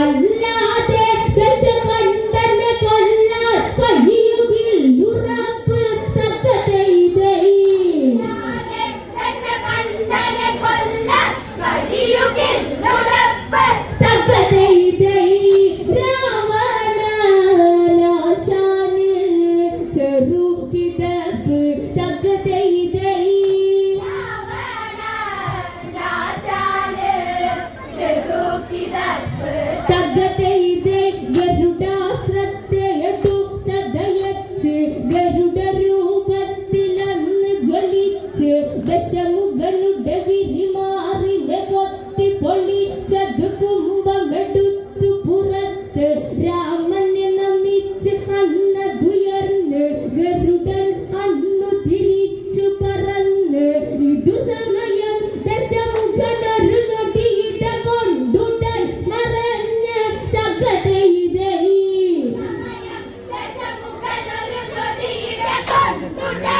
അല്ലാതെ Buddha.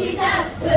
we kitab